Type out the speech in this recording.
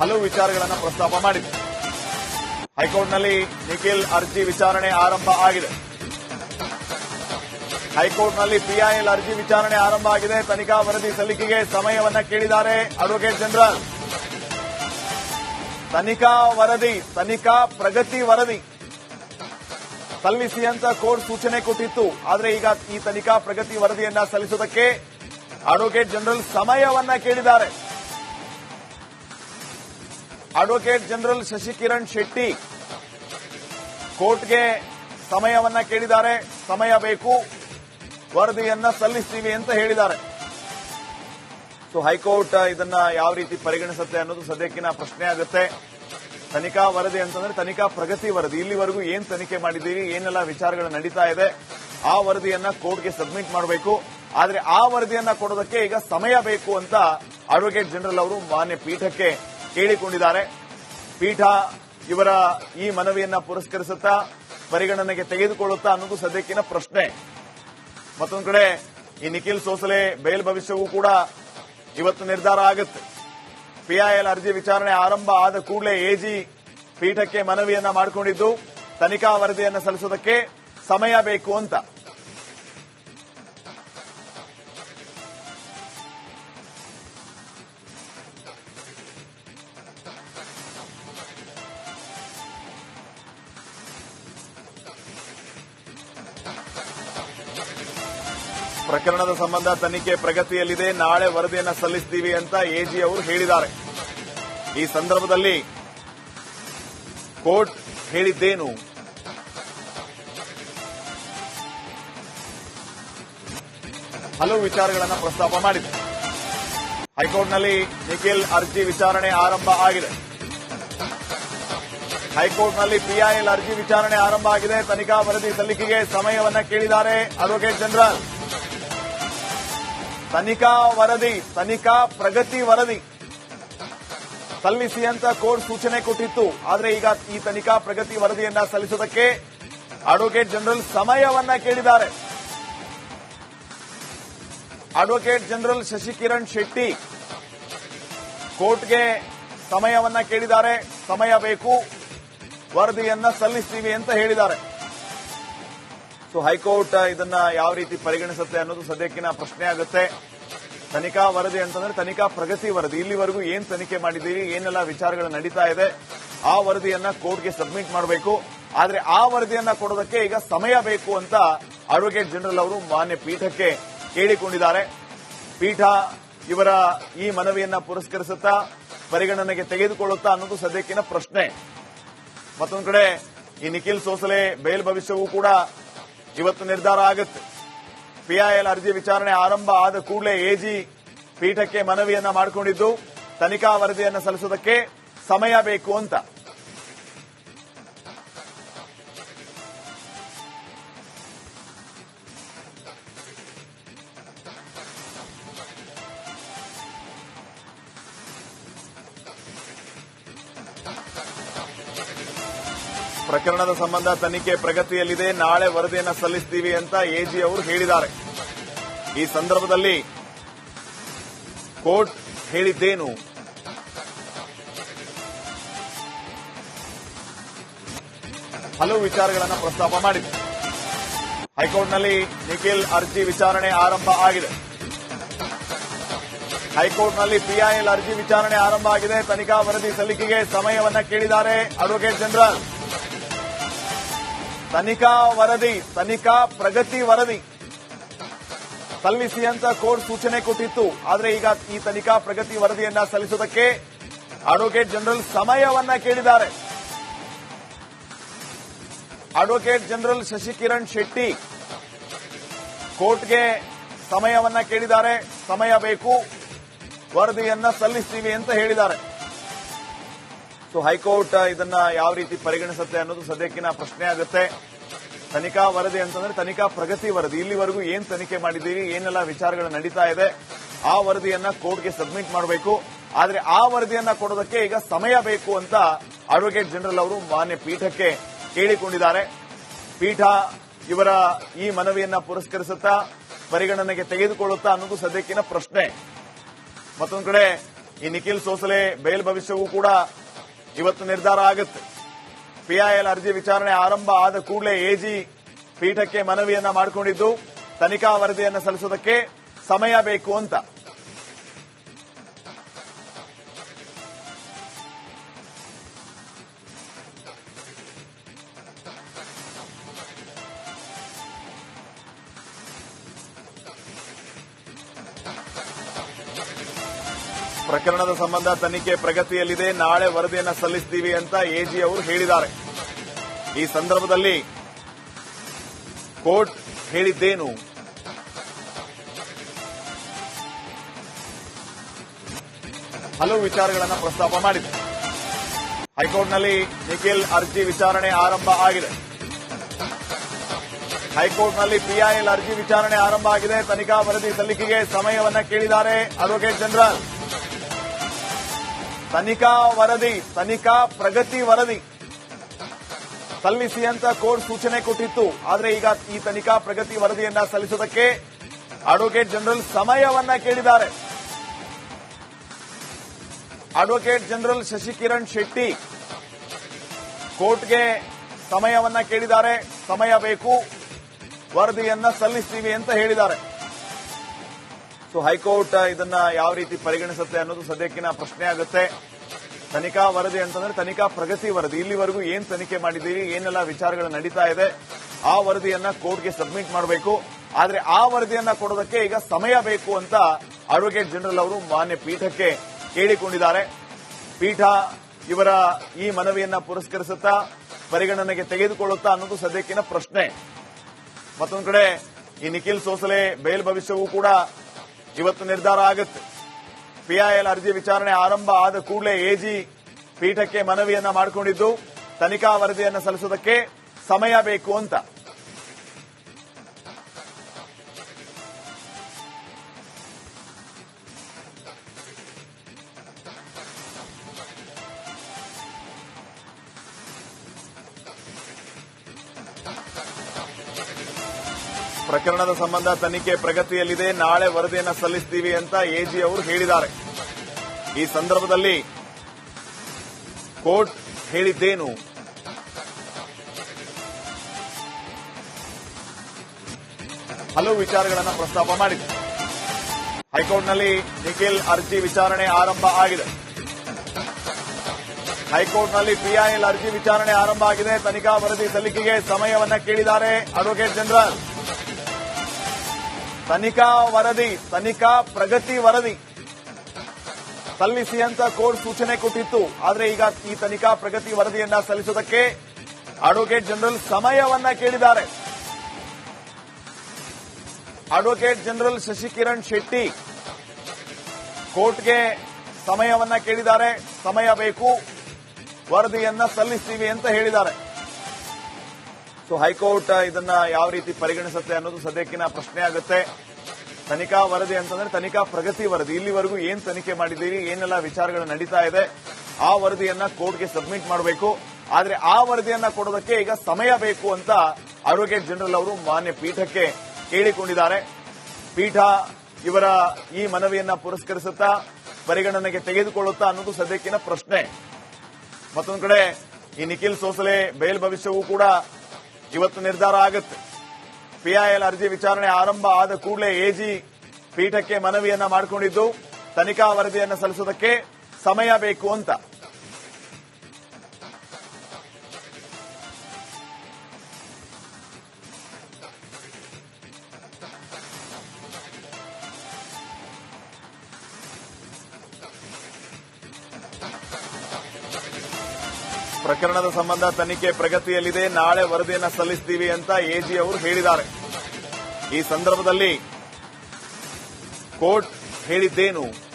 ಹಲವು ವಿಚಾರಗಳನ್ನು ಪ್ರಸ್ತಾಪ ಮಾಡಿದೆ. ಹೈಕೋರ್ಟ್ನಲ್ಲಿ ನಿಖಿಲ್ ಅರ್ಜಿ ವಿಚಾರಣೆ ಆರಂಭ ಆಗಿದೆ. ಹೈಕೋರ್ಟ್ನಲ್ಲಿ ಪಿಐಎಲ್ ಅರ್ಜಿ ವಿಚಾರಣೆ ಆರಂಭ ಆಗಿದೆ. ತನಿಖಾ ವರದಿ ಸಲ್ಲಿಕೆಗೆ ಸಮಯವನ್ನ ಕೇಳಿದ್ದಾರೆ ಅಡ್ವೊಕೇಟ್ ಜನರಲ್. ತನಿಖಾ ವರದಿ, ತನಿಖಾ ಪ್ರಗತಿ ವರದಿ ಸಲ್ಲಿಸಿ ಅಂತ ಕೋರ್ಟ್ ಸೂಚನೆ ಕೊಟ್ಟಿತ್ತು. ಆದರೆ ಈಗ ಈ ತನಿಖಾ ಪ್ರಗತಿ ವರದಿಯನ್ನ ಸಲ್ಲಿಸುವುದಕ್ಕೆ ಅಡ್ವೊಕೇಟ್ ಜನರಲ್ ಸಮಯವನ್ನ ಕೇಳಿದ್ದಾರೆ. ಅಡ್ವೊಕೇಟ್ ಜನರಲ್ ಶಶಿಕಿರಣ್ ಶೆಟ್ಟಿ ಕೋರ್ಟ್ಗೆ ಸಮಯವನ್ನ ಕೇಳಿದ್ದಾರೆ. ಸಮಯ ಬೇಕು. ವರದಿಯನ್ನ ಸಲ್ಲಿಸ್ತೀವಿ ಅಂತ ಹೇಳಿದ್ದಾರೆ. ಸೊ ಹೈಕೋರ್ಟ್ ಇದನ್ನ ಯಾವ ರೀತಿ ಪರಿಗಣಿಸುತ್ತೆ ಅನ್ನೋದು ಸದ್ಯಕ್ಕಿನ ಪ್ರಶ್ನೆ ಆಗುತ್ತೆ. ತನಿಖಾ ವರದಿ ಅಂತಂದ್ರೆ ತನಿಖಾ ಪ್ರಗತಿ ವರದಿ. ಇಲ್ಲಿವರೆಗೂ ಏನ್ ತನಿಖೆ ಮಾಡಿದ್ದೀವಿ ಏನೆಲ್ಲ ವಿಚಾರಗಳು ನಡೀತಾ ಇದೆ, ಆ ವರದಿಯನ್ನ ಕೋರ್ಟ್ಗೆ ಸಬ್ಮಿಟ್ ಮಾಡಬೇಕು. ಆದರೆ ಆ ವರದಿಯನ್ನ ಕೊಡೋದಕ್ಕೆ ಈಗ ಸಮಯ ಬೇಕು ಅಂತ ಅಡ್ವೊಕೇಟ್ ಜನರಲ್ ಅವರು ಮಾನ್ಯ ಪೀಠಕ್ಕೆ ಕೇಳಿಕೊಂಡಿದ್ದಾರೆ. ಪೀಠ ಇವರ ಈ ಮನವಿಯನ್ನ ಪುರಸ್ಕರಿಸುತ್ತಾ, ಪರಿಗಣನೆಗೆ ತೆಗೆದುಕೊಳ್ಳುತ್ತಾ ಅನ್ನೋದು ಸದ್ಯಕ್ಕಿನ ಪ್ರಶ್ನೆ. ಮತ್ತೊಂದು ಕಡೆ, ಈ ನಿಖಿಲ್ ಸೋಸಲೆ ಬೇಲ್ ಭವಿಷ್ಯವೂ ಕೂಡ ಇವತ್ತು ನಿರ್ಧಾರ ಆಗುತ್ತೆ. ಪಿಐಎಲ್ ಅರ್ಜಿ ವಿಚಾರಣೆ ಆರಂಭ ಆದ ಕೂಡಲೇ ಎಜಿ ಪೀಠಕ್ಕೆ ಮನವಿಯನ್ನ ಮಾಡಿಕೊಂಡಿದ್ದು, ತನಿಖಾ ವರದಿಯನ್ನು ಸಲ್ಲಿಸೋದಕ್ಕೆ ಸಮಯ ಬೇಕು ಅಂತ. ಪ್ರಕರಣದ ಸಂಬಂಧ ತನಿಖೆ ಪ್ರಗತಿಯಲ್ಲಿದೆ. ನಾಳೆ ವರದಿಯನ್ನು ಸಲ್ಲಿಸ್ತೀವಿ ಅಂತ ಎಜಿ ಅವರು ಹೇಳಿದ್ದಾರೆ. ಈ ಸಂದರ್ಭದಲ್ಲಿ ಕೋರ್ಟ್ ಹೇಳಿದ್ದೇನು? ಹಲವು ವಿಚಾರಗಳನ್ನು ಪ್ರಸ್ತಾಪ ಮಾಡಿದೆ. ಹೈಕೋರ್ಟ್ನಲ್ಲಿ ನಿಖಿಲ್ ಅರ್ಜಿ ವಿಚಾರಣೆ ಆರಂಭ ಆಗಿದೆ. ಹೈಕೋರ್ಟ್ನಲ್ಲಿ ಪಿಐಎಲ್ ಅರ್ಜಿ ವಿಚಾರಣೆ ಆರಂಭ ಆಗಿದೆ. ತನಿಖಾ ವರದಿ ಸಲ್ಲಿಕೆಗೆ ಸಮಯವನ್ನ ಕೇಳಿದ್ದಾರೆ. ಅಡ್ವೊಕೇಟ್ ಜನರಲ್ ತನಿಖಾ ವರದಿ, ತನಿಖಾ ಪ್ರಗತಿ ವರದಿ. ಸಲ್ಲಿಸಿ ಅಂತ ಕೋರ್ಟ್ ಸೂಚನೆ ಕೊಟ್ಟಿತ್ತು. ಆದರೆ ಈಗ ಈ ತನಿಖಾ ಪ್ರಗತಿ ವರದಿಯನ್ನ ಸಲ್ಲಿಸೋದಕ್ಕೆ ಅಡ್ವೊಕೇಟ್ ಜನರಲ್ ಸಮಯವನ್ನ ಕೇಳಿದ್ದಾರೆ. ಅಡ್ವೊಕೇಟ್ ಜನರಲ್ ಶಶಿಕಿರಣ್ ಶೆಟ್ಟಿ ಕೋರ್ಟ್ಗೆ ಸಮಯವನ್ನ ಕೇಳಿದ್ದಾರೆ. ಸಮಯ ಬೇಕು. ವರದಿಯನ್ನ ಸಲ್ಲಿಸ್ತೀವಿ ಅಂತ ಹೇಳಿದ್ದಾರೆ. ಸೊ ಹೈಕೋರ್ಟ್ ಇದನ್ನ ಯಾವ ರೀತಿ ಪರಿಗಣಿಸುತ್ತೆ ಅನ್ನೋದು ಸದ್ಯಕ್ಕಿನ ಪ್ರಶ್ನೆ ಆಗುತ್ತೆ. ತನಿಖಾ ವರದಿ ಅಂತಂದ್ರೆ ತನಿಖಾ ಪ್ರಗತಿ ವರದಿ. ಇಲ್ಲಿವರೆಗೂ ಏನ್ ತನಿಖೆ ಮಾಡಿದ್ದೀರಿ, ಏನೆಲ್ಲ ವಿಚಾರಗಳು ನಡೀತಾ ಇದೆ, ಆ ವರದಿಯನ್ನ ಕೋರ್ಟ್ಗೆ ಸಬ್ಮಿಟ್ ಮಾಡಬೇಕು. ಆದರೆ ಆ ವರದಿಯನ್ನ ಕೊಡೋದಕ್ಕೆ ಈಗ ಸಮಯ ಬೇಕು ಅಂತ ಅಡ್ವೊಕೇಟ್ ಜನರಲ್ ಅವರು ಮಾನ್ಯ ಪೀಠಕ್ಕೆ ಕೇಳಿಕೊಂಡಿದ್ದಾರೆ. ಪೀಠ ಇವರ ಈ ಮನವಿಯನ್ನ ಪುರಸ್ಕರಿಸುತ್ತಾ, ಪರಿಗಣನೆಗೆ ತೆಗೆದುಕೊಳ್ಳುತ್ತಾ ಅನ್ನೋದು ಸದ್ಯಕ್ಕಿನ ಪ್ರಶ್ನೆ. ಮತ್ತೊಂದು ಕಡೆ ಈ ನಿಖಿಲ್ ಸೋಸಲೆ, ಬೇಲ್ ಭವಿಷ್ಯವೂ ಕೂಡ ಇವತ್ತು ನಿರ್ಧಾರ ಆಗುತ್ತೆ. ಪಿಐಎಲ್ ಅರ್ಜಿ ವಿಚಾರಣೆ ಆರಂಭ ಆದ ಕೂಡಲೇ ಎಜಿ ಪೀಠಕ್ಕೆ ಮನವಿಯನ್ನ ಮಾಡಿಕೊಂಡಿದ್ದು, ತನಿಖಾ ವರದಿಯನ್ನು ಸಲ್ಲಿಸುವುದಕ್ಕೆ ಸಮಯ ಬೇಕು ಅಂತ. ಪ್ರಕರಣದ ಸಂಬಂಧ ತನಿಖೆ ಪ್ರಗತಿಯಲ್ಲಿದೆ. ನಾಳೆ ವರದಿಯನ್ನು ಸಲ್ಲಿಸ್ತೀವಿ ಅಂತ ಎಜಿ ಅವರು ಹೇಳಿದ್ದಾರೆ. ಈ ಸಂದರ್ಭದಲ್ಲಿ ಕೋರ್ಟ್ ಹೇಳಿದ್ದೇನು? ಹಲವು ವಿಚಾರಗಳನ್ನು ಪ್ರಸ್ತಾಪ ಮಾಡಿದೆ. ಹೈಕೋರ್ಟ್ನಲ್ಲಿ ನಿಖಿಲ್ ಅರ್ಜಿ ವಿಚಾರಣೆ ಆರಂಭ ಆಗಿದೆ. ಹೈಕೋರ್ಟ್ನಲ್ಲಿ ಪಿಐಎಲ್ ಅರ್ಜಿ ವಿಚಾರಣೆ ಆರಂಭ ಆಗಿದೆ. ತನಿಖಾ ವರದಿ ಸಲ್ಲಿಕೆಗೆ ಸಮಯವನ್ನ ಕೇಳಿದ್ದಾರೆ ಅಡ್ವೊಕೇಟ್ ಜನರಲ್. ತನಿಖಾ ವರದಿ, ತನಿಖಾ ಪ್ರಗತಿ ವರದಿ. ಸಲ್ಲಿಸಿ ಅಂತ ಕೋರ್ಟ್ ಸೂಚನೆ ಕೊಟ್ಟಿತ್ತು. ಆದರೆ ಈಗ ಈ ತನಿಖಾ ಪ್ರಗತಿ ವರದಿಯನ್ನ ಸಲ್ಲಿಸೋದಕ್ಕೆ ಅಡ್ವೊಕೇಟ್ ಜನರಲ್ ಸಮಯವನ್ನ ಕೇಳಿದ್ದಾರೆ. ಅಡ್ವೊಕೇಟ್ ಜನರಲ್ ಶಶಿಕಿರಣ್ ಶೆಟ್ಟಿ ಕೋರ್ಟ್ಗೆ ಸಮಯವನ್ನ ಕೇಳಿದ್ದಾರೆ. ಸಮಯ ಬೇಕು. ವರದಿಯನ್ನ ಸಲ್ಲಿಸ್ತೀವಿ ಅಂತ ಹೇಳಿದ್ದಾರೆ. ಸೊ ಹೈಕೋರ್ಟ್ ಇದನ್ನ ಯಾವ ರೀತಿ ಪರಿಗಣಿಸುತ್ತೆ ಅನ್ನೋದು ಸದ್ಯಕ್ಕಿನ ಪ್ರಶ್ನೆ ಆಗುತ್ತೆ. ತನಿಖಾ ವರದಿ ಅಂತಂದ್ರೆ ತನಿಖಾ ಪ್ರಗತಿ ವರದಿ. ಇಲ್ಲಿವರೆಗೂ ಏನ್ ತನಿಖೆ ಮಾಡಿದ್ದೀವಿ ಏನೆಲ್ಲ ವಿಚಾರಗಳು ನಡೀತಾ ಇದೆ, ಆ ವರದಿಯನ್ನ ಕೋರ್ಟ್ಗೆ ಸಬ್ಮಿಟ್ ಮಾಡಬೇಕು. ಆದರೆ ಆ ವರದಿಯನ್ನ ಕೊಡೋದಕ್ಕೆ ಈಗ ಸಮಯ ಬೇಕು ಅಂತ ಅಡ್ವೊಕೇಟ್ ಜನರಲ್ ಅವರು ಮಾನ್ಯ ಪೀಠಕ್ಕೆ ಕೇಳಿಕೊಂಡಿದ್ದಾರೆ. ಪೀಠ ಇವರ ಈ ಮನವಿಯನ್ನ ಪುರಸ್ಕರಿಸುತ್ತಾ, ಪರಿಗಣನೆಗೆ ತೆಗೆದುಕೊಳ್ಳುತ್ತಾ ಅನ್ನೋದು ಸದ್ಯಕ್ಕಿನ ಪ್ರಶ್ನೆ. ಮತ್ತೊಂದು ಕಡೆ ಈ ನಿಖಿಲ್ ಸೋಸಲೆ, ಬೇಲ್ ಭವಿಷ್ಯವೂ ಕೂಡ ಇವತ್ತು ನಿರ್ಧಾರ ಆಗುತ್ತೆ. ಪಿಐಎಲ್ ಅರ್ಜಿ ವಿಚಾರಣೆ ಆರಂಭ ಆದ ಕೂಡಲೇ ಎಜಿ ಪೀಠಕ್ಕೆ ಮನವಿಯನ್ನ ಮಾಡಿಕೊಂಡಿದ್ದು, ತನಿಖಾ ವರದಿಯನ್ನು ಸಲ್ಲಿಸೋದಕ್ಕೆ ಸಮಯ ಬೇಕು ಅಂತ. ಪ್ರಕರಣದ ಸಂಬಂಧ ತನಿಖೆ ಪ್ರಗತಿಯಲ್ಲಿದೆ. ನಾಳೆ ವರದಿಯನ್ನು ಸಲ್ಲಿಸ್ತೀವಿ ಅಂತ ಎಜಿ ಅವರು ಹೇಳಿದ್ದಾರೆ. ಈ ಸಂದರ್ಭದಲ್ಲಿ ಕೋರ್ಟ್ ಹೇಳಿದ್ದೇನು? ಹಲವು ವಿಚಾರಗಳನ್ನು ಪ್ರಸ್ತಾಪ ಮಾಡಿದೆ. ಹೈಕೋರ್ಟ್ನಲ್ಲಿ ನಿಖಿಲ್ ಅರ್ಜಿ ವಿಚಾರಣೆ ಆರಂಭ ಆಗಿದೆ. ಹೈಕೋರ್ಟ್ನಲ್ಲಿ ಪಿಐಎಲ್ ಅರ್ಜಿ ವಿಚಾರಣೆ ಆರಂಭ ಆಗಿದೆ. ತನಿಖಾ ವರದಿ ಸಲ್ಲಿಕೆಗೆ ಸಮಯವನ್ನ ಕೇಳಿದ್ದಾರೆ. ಅಡ್ವೊಕೇಟ್ ಜನರಲ್ ತನಿಖಾ ವರದಿ, ತನಿಖಾ ಪ್ರಗತಿ ವರದಿ. ಸಲ್ಲಿಸಿ ಅಂತ ಕೋರ್ಟ್ ಸೂಚನೆ ಕೊಟ್ಟಿತ್ತು. ಆದರೆ ಈಗ ಈ ತನಿಖಾ ಪ್ರಗತಿ ವರದಿಯನ್ನ ಸಲ್ಲಿಸೋದಕ್ಕೆ ಅಡ್ವೊಕೇಟ್ ಜನರಲ್ ಸಮಯವನ್ನ ಕೇಳಿದ್ದಾರೆ. ಅಡ್ವೊಕೇಟ್ ಜನರಲ್ ಶಶಿಕಿರಣ್ ಶೆಟ್ಟಿ ಕೋರ್ಟ್ಗೆ ಸಮಯವನ್ನ ಕೇಳಿದ್ದಾರೆ. ಸಮಯ ಬೇಕು. ವರದಿಯನ್ನ ಸಲ್ಲಿಸ್ತೀವಿ ಅಂತ ಹೇಳಿದ್ದಾರೆ. ಸೊ ಹೈಕೋರ್ಟ್ ಇದನ್ನ ಯಾವ ರೀತಿ ಪರಿಗಣಿಸುತ್ತೆ ಅನ್ನೋದು ಸದ್ಯಕ್ಕಿನ ಪ್ರಶ್ನೆ ಆಗುತ್ತೆ. ತನಿಖಾ ವರದಿ ಅಂತಂದ್ರೆ ತನಿಖಾ ಪ್ರಗತಿ ವರದಿ. ಇಲ್ಲಿವರೆಗೂ ಏನ್ ತನಿಖೆ ಮಾಡಿದ್ದೀರಿ, ಏನೆಲ್ಲ ವಿಚಾರಗಳು ನಡೀತಾ ಇದೆ, ಆ ವರದಿಯನ್ನ ಕೋರ್ಟ್ಗೆ ಸಬ್ಮಿಟ್ ಮಾಡಬೇಕು. ಆದರೆ ಆ ವರದಿಯನ್ನ ಕೊಡೋದಕ್ಕೆ ಈಗ ಸಮಯ ಬೇಕು ಅಂತ ಅಡ್ವೊಕೇಟ್ ಜನರಲ್ ಅವರು ಮಾನ್ಯ ಪೀಠಕ್ಕೆ ಕೇಳಿಕೊಂಡಿದ್ದಾರೆ. ಪೀಠ ಇವರ ಈ ಮನವಿಯನ್ನ ಪುರಸ್ಕರಿಸುತ್ತಾ, ಪರಿಗಣನೆಗೆ ತೆಗೆದುಕೊಳ್ಳುತ್ತಾ ಅನ್ನೋದು ಸದ್ಯಕ್ಕಿನ ಪ್ರಶ್ನೆ. ಮತ್ತೊಂದು ಕಡೆ ಈ ನಿಖಿಲ್ ಸೋಸಲೆ, ಬೇಲ್ ಭವಿಷ್ಯವೂ ಕೂಡ ಇವತ್ತು ನಿರ್ಧಾರ ಆಗುತ್ತೆ. ಪಿಐಎಲ್ ಅರ್ಜಿ ವಿಚಾರಣೆ ಆರಂಭ ಆದ ಕೂಡಲೇ ಎಜಿ ಪೀಠಕ್ಕೆ ಮನವಿಯನ್ನ ಮಾಡಿಕೊಂಡಿದ್ದು, ತನಿಖಾ ವರದಿಯನ್ನು ಸಲ್ಲಿಸೋದಕ್ಕೆ ಸಮಯ ಬೇಕು ಅಂತ. ಪ್ರಕರಣದ ಸಂಬಂಧ ತನಿಖೆ ಪ್ರಗತಿಯಲ್ಲಿದೆ. ನಾಳೆ ವರದಿಯನ್ನು ಸಲ್ಲಿಸ್ತೀವಿ ಅಂತ ಎಜಿ ಅವರು ಹೇಳಿದ್ದಾರೆ. ಈ ಸಂದರ್ಭದಲ್ಲಿ ಕೋರ್ಟ್ ಹೇಳಿದ್ದೇನು? ಹಲವು ವಿಚಾರಗಳನ್ನು ಪ್ರಸ್ತಾಪ ಮಾಡಿದೆ. ಹೈಕೋರ್ಟ್ನಲ್ಲಿ ನಿಖಿಲ್ ಅರ್ಜಿ ವಿಚಾರಣೆ ಆರಂಭ ಆಗಿದೆ. ಹೈಕೋರ್ಟ್ನಲ್ಲಿ ಪಿಐಎಲ್ ಅರ್ಜಿ ವಿಚಾರಣೆ ಆರಂಭ ಆಗಿದೆ. ತನಿಖಾ ವರದಿ ಸಲ್ಲಿಕೆಗೆ ಸಮಯವನ್ನ ಕೇಳಿದ್ದಾರೆ ಅಡ್ವೊಕೇಟ್ ಜನರಲ್. ತನಿಖಾ ವರದಿ, ತನಿಖಾ ಪ್ರಗತಿ ವರದಿ. ಸಲ್ಲಿಸಿ ಅಂತ ಕೋರ್ಟ್ ಸೂಚನೆ ಕೊಟ್ಟಿತ್ತು. ಆದರೆ ಈಗ ಈ ತನಿಖಾ ಪ್ರಗತಿ ವರದಿಯನ್ನ ಸಲ್ಲಿಸೋದಕ್ಕೆ ಅಡ್ವೊಕೇಟ್ ಜನರಲ್ ಸಮಯವನ್ನ ಕೇಳಿದ್ದಾರೆ. ಅಡ್ವೊಕೇಟ್ ಜನರಲ್ ಶಶಿಕಿರಣ್ ಶೆಟ್ಟಿ ಕೋರ್ಟ್ಗೆ ಸಮಯವನ್ನ ಕೇಳಿದ್ದಾರೆ. ಸಮಯ ಬೇಕು. ವರದಿಯನ್ನ ಸಲ್ಲಿಸ್ತೀವಿ ಅಂತ ಹೇಳಿದ್ದಾರೆ. ಸೊ ಹೈಕೋರ್ಟ್ ಇದನ್ನ ಯಾವ ರೀತಿ ಪರಿಗಣಿಸುತ್ತೆ ಅನ್ನೋದು ಸದ್ಯಕ್ಕಿನ ಪ್ರಶ್ನೆ ಆಗುತ್ತೆ. ತನಿಖಾ ವರದಿ ಅಂತಂದ್ರೆ ತನಿಖಾ ಪ್ರಗತಿ ವರದಿ. ಇಲ್ಲಿವರೆಗೂ ಏನ್ ತನಿಖೆ ಮಾಡಿದ್ದೀರಿ, ಏನೆಲ್ಲ ವಿಚಾರಗಳು ನಡೀತಾ ಇದೆ, ಆ ವರದಿಯನ್ನ ಕೋರ್ಟ್ಗೆ ಸಬ್ಮಿಟ್ ಮಾಡಬೇಕು. ಆದ್ರೆ ಆ ವರದಿಯನ್ನ ಕೊಡೋದಕ್ಕೆ ಈಗ ಸಮಯ ಬೇಕು ಅಂತ ಅಡ್ವೊಕೇಟ್ ಜನರಲ್ ಅವರು ಮಾನ್ಯ ಪೀಠಕ್ಕೆ ಕೇಳಿಕೊಂಡಿದ್ದಾರೆ. ಪೀಠ ಇವರ ಈ ಮನವಿಯನ್ನ ಪುರಸ್ಕರಿಸುತ್ತಾ, ಪರಿಗಣನೆಗೆ ತೆಗೆದುಕೊಳ್ಳುತ್ತಾ ಅನ್ನೋದು ಸದ್ಯಕ್ಕಿನ ಪ್ರಶ್ನೆ. ಮತ್ತೊಂದು ಕಡೆ ಈ ನಿಖಿಲ್ ಸೋಸಲೆ, ಬೇಲ್ ಭವಿಷ್ಯವೂ ಕೂಡ ಇವತ್ತು ನಿರ್ಧಾರ ಆಗುತ್ತೆ. ಪಿಐಎಲ್ ಅರ್ಜಿ ವಿಚಾರಣೆ ಆರಂಭ ಆದ ಕೂಡಲೇ ಎಜಿ ಪೀಠಕ್ಕೆ ಮನವಿಯನ್ನ ಮಾಡಿಕೊಂಡಿದ್ದು, ತನಿಖಾ ವರದಿಯನ್ನು ಸಲ್ಲಿಸೋದಕ್ಕೆ ಸಮಯ ಬೇಕು ಅಂತ. ಪ್ರಕರಣದ ಸಂಬಂಧ ತನಿಖೆ ಪ್ರಗತಿಯಲ್ಲಿದೆ. ನಾಳೆ ವರದಿಯನ್ನು ಸಲ್ಲಿಸ್ತೀವಿ ಅಂತ ಎಜಿ ಅವರು ಹೇಳಿದ್ದಾರೆ. ಈ ಸಂದರ್ಭದಲ್ಲಿ ಕೋರ್ಟ್ ಹೇಳಿದ್ದೇನು?